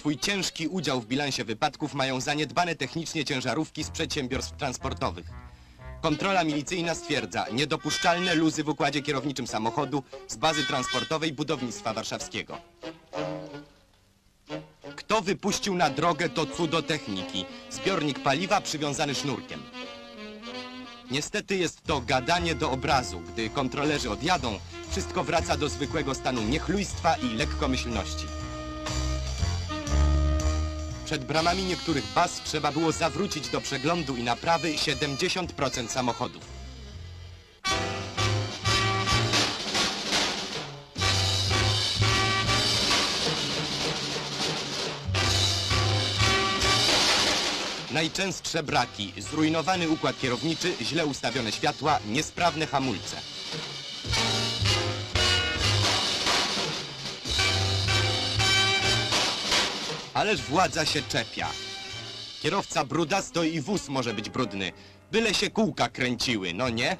swój ciężki udział w bilansie wypadków mają zaniedbane technicznie ciężarówki z przedsiębiorstw transportowych. Kontrola milicyjna stwierdza niedopuszczalne luzy w układzie kierowniczym samochodu z bazy transportowej budownictwa warszawskiego. Kto wypuścił na drogę to cudo techniki? Zbiornik paliwa przywiązany sznurkiem. Niestety jest to gadanie do obrazu. Gdy kontrolerzy odjadą, wszystko wraca do zwykłego stanu niechlujstwa i lekkomyślności. Przed bramami niektórych baz trzeba było zawrócić do przeglądu i naprawy 70% samochodów. Najczęstsze braki, zrujnowany układ kierowniczy, źle ustawione światła, niesprawne hamulce. Ależ władza się czepia. Kierowca brudasto i wóz może być brudny. Byle się kółka kręciły, no nie?